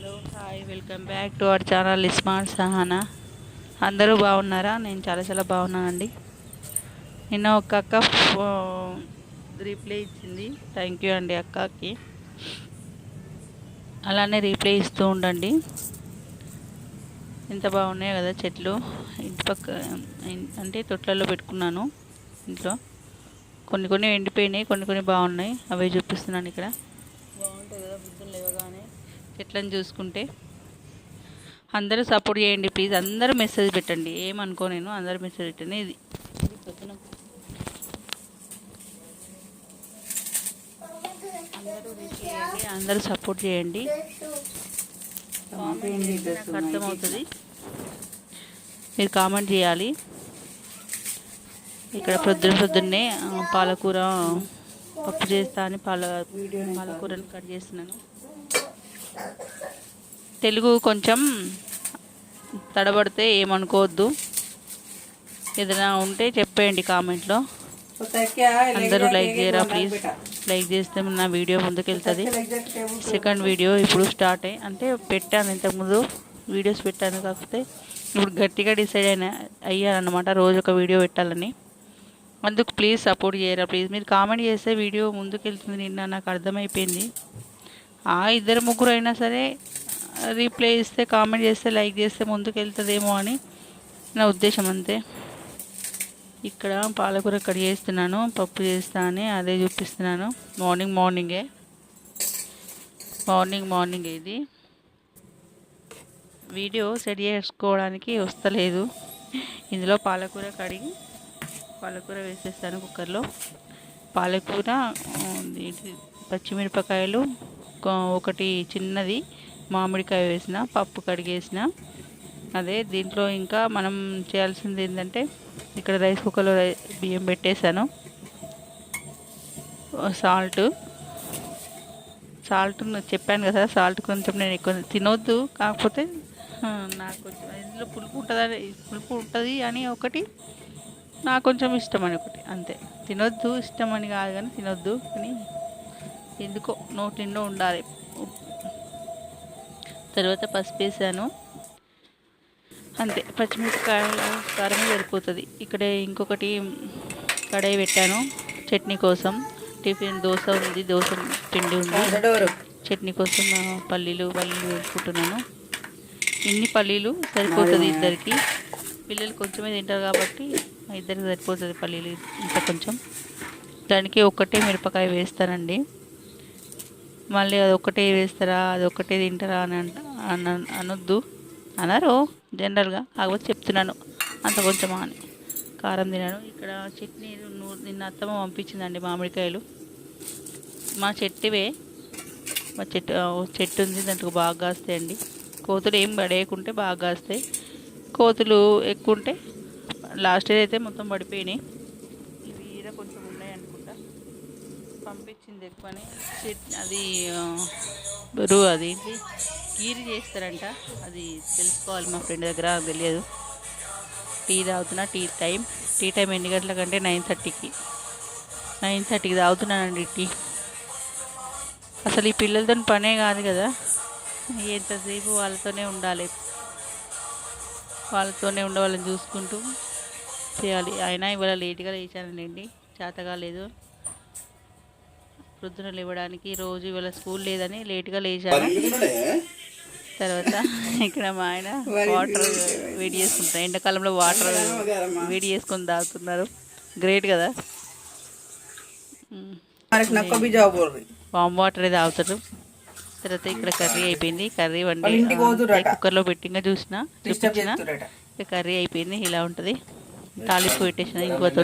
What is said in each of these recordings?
Hello hi welcome back to our channel ismart Sahana. అందరూ బాగున్నారా? నేను చాలా చాలా బాగున్నానండి. నిన్న ఒక అక్క రీప్లే ఇచ్చింది. థ్యాంక్ యూ అండి అక్కకి. అలానే రీప్లే ఇస్తూ ఉండండి. ఎంత బాగున్నాయి కదా చెట్లు. ఇంటి పక్క అంటే తొట్లలో పెట్టుకున్నాను ఇంట్లో. కొన్ని కొన్ని ఎండిపోయినాయి కొన్ని కొన్ని బాగున్నాయి. అవే చూపిస్తున్నాను ఇక్కడ. బాగుంటుంది కదా చెట్లను చూసుకుంటే. అందరూ సపోర్ట్ చేయండి ప్లీజ్ అందరూ మెసేజ్ పెట్టండి. ఏమనుకో నేను అందరూ మెసేజ్ పెట్టండి. ఇది. అందరూ చేయండి అందరూ సపోర్ట్ చేయండి. అర్థమవుతుంది? మీరు కామెంట్ చేయాలి. ఇక్కడ పొద్దున పొద్దున్నే పాలకూర పప్పు చేస్తా అని పాల పాలకూరని కట్ చేస్తున్నాను. తెలుగు కొంచెం తడబడితే ఏమనుకోవద్దు. ఏదైనా ఉంటే చెప్పేయండి కామెంట్లో. అందరూ లైక్ చేయరా ప్లీజ్? లైక్ చేస్తే నా వీడియో ముందుకు వెళ్తుంది సెకండ్ వీడియో ఇప్పుడు స్టార్ట్ అయ్యి అంటే పెట్టాను ఇంతకుముందు వీడియోస్ పెట్టాను కాకపోతే ఇప్పుడు గట్టిగా డిసైడ్ అయినా అయ్యాను అనమాట రోజు ఒక వీడియో పెట్టాలని. అందుకు ప్లీజ్ సపోర్ట్ చేయరా ప్లీజ్? మీరు కామెంట్ చేస్తే వీడియో ముందుకు వెళ్తుంది నిన్న నాకు అర్థమైపోయింది. ఇద్దరు ముగ్గురు అయినా సరే రీప్లై ఇస్తే కామెంట్ చేస్తే లైక్ చేస్తే ముందుకు వెళ్తుందేమో అని నా ఉద్దేశం అంతే. ఇక్కడ పాలకూర కట్ చేస్తున్నాను పప్పు చేస్తా అని అదే చూపిస్తున్నాను. మార్నింగ్ మార్నింగే మార్నింగ్ మార్నింగ్ ఇది. వీడియో సెట్ చేసుకోవడానికి వస్తలేదు. ఇందులో పాలకూర కడిగి పాలకూర వేసేస్తాను కుక్కర్లో పాలకూర పచ్చిమిరపకాయలు ఒకటి చిన్నది మామిడికాయ వేసిన పప్పు కడిగేసిన. అదే దీంట్లో ఇంకా మనం చేయాల్సింది ఏంటంటే ఇక్కడ రైస్ కుక్కర్లో రై- బియ్యం పెట్టేశాను. సాల్ట్. సాల్ట్ చెప్పాను కదా సాల్ట్ కొంచెం నేను ఎక్కువ తినొద్దు కాకపోతే నాకు కొంచెం ఇందులో పులుపు ఉంటుందని పులుపు ఉంటుంది అని ఒకటి నాకు కొంచెం ఇష్టం అని ఒకటి అంతే. తినొద్దు ఇష్టం అని కాదు కానీ తినొద్దు కానీ ఎందుకో నోటి నిండా ఉండాలి. తర్వాత పసుపు వేసాను. అంతే పచ్చిమిరపకాయల కారం సరిపోతుంది. ఇక్కడ ఇంకొకటి కడాయి పెట్టాను చట్నీ కోసం. టిఫిన్ దోశ ఉంది దోశ పిండి ఉంది. చట్నీ కోసం పల్లీలు పల్లీలు వేసుకుంటున్నాను. ఇన్ని పల్లీలు సరిపోతుంది ఇద్దరికి. పిల్లలు కొంచెమే తింటారు కాబట్టి ఇద్దరికి సరిపోతుంది పల్లీలు ఇంత కొంచెం. దానికి ఒక్కటే మిరపకాయ వేస్తానండి. మళ్ళీ అది ఒకటే వేస్తారా అది ఒకటే తింటారా అని అంట అనొద్దు. అనరు జనరల్గా. కాకపోతే చెప్తున్నాను. అంత కొంచెమా అని కారం తిన్నాను ఇక్కడ చట్నీ నిన్న అత్తమ్మ పంపించిందండి మామిడికాయలు. మా చెట్టువే. మా చెట్టు చెట్టు ఉంది దాంట్లో బాగా కాస్తాయండి. కోతులు ఏం పడేయకుంటే బాగా కాస్తాయి. కోతులు ఎక్కువ ఉంటే లాస్ట్ ఇయర్ అయితే మొత్తం పడిపోయినాయి. ఇవి కొంచెం పంపించింది ఎక్కువని. అది ఆ, బరువు అది ఏంటి కీరి చేస్తారంట. అది తెలుసుకోవాలి మా ఫ్రెండ్ దగ్గర తెలియదు. టీ తాగుతున్నా టీ టైం టీ టైం ఎన్ని గంటలకంటే నైన్ థర్టీకి. నైన్ థర్టీకి తాగుతున్నానండి టీ. అసలు ఈ పిల్లలతో పనే కాదు కదా. ఎంతసేపు వాళ్ళతోనే ఉండాలి. వాళ్ళతోనే ఉండే వాళ్ళని చూసుకుంటూ చేయాలి. అయినా ఇవాళ లేట్గా లేచానండి. చేత కాలేదు ప్రొద్దున లేవడానికి రోజు ఇవాళ స్కూల్ లేదని లేట్గా లేచాను తర్వాత ఇక్కడ మా ఆయన వాటర్ వేడి చేసుకుంటారు ఎండాకాలంలో వాటర్ వేడి చేసుకొని తాగుతున్నారు. గ్రేట్ కదా? వామ్ వాటర్ తాగుతారు. తర్వాత ఇక్కడ కర్రీ అయిపోయింది. కర్రీ వండి కుక్కర్లో పెట్టింగా చూసిన చూపించిన. కర్రీ అయిపోయింది. ఇలా ఉంటుంది. తాలింపు పెట్టేసిన ఇంకోతో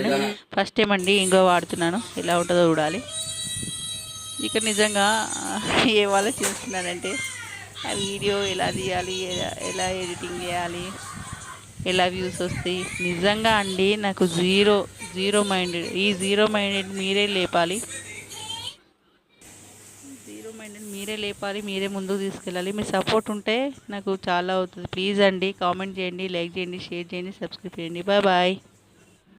ఫస్ట్ టైం అండి ఇంకో వాడుతున్నాను. ఎలా ఉంటుందో చూడాలి. ఇక నిజంగా ఏ వాళ్ళు చేస్తున్నారంటే ఆ వీడియో ఎలా తీయాలి ఎలా ఎలా ఎడిటింగ్ చేయాలి ఎలా వ్యూస్ వస్తాయి. నిజంగా అండి నాకు జీరో జీరో మైండెడ్ ఈ జీరో మైండెడ్ మీరే లేపాలి. జీరో మైండెడ్ మీరే లేపాలి మీరే ముందుకు తీసుకెళ్ళాలి. మీ సపోర్ట్ ఉంటే నాకు చాలా అవుతుంది. ప్లీజ్ అండి కామెంట్ చేయండి లైక్ చేయండి షేర్ చేయండి సబ్స్క్రైబ్ చేయండి. Bye bye.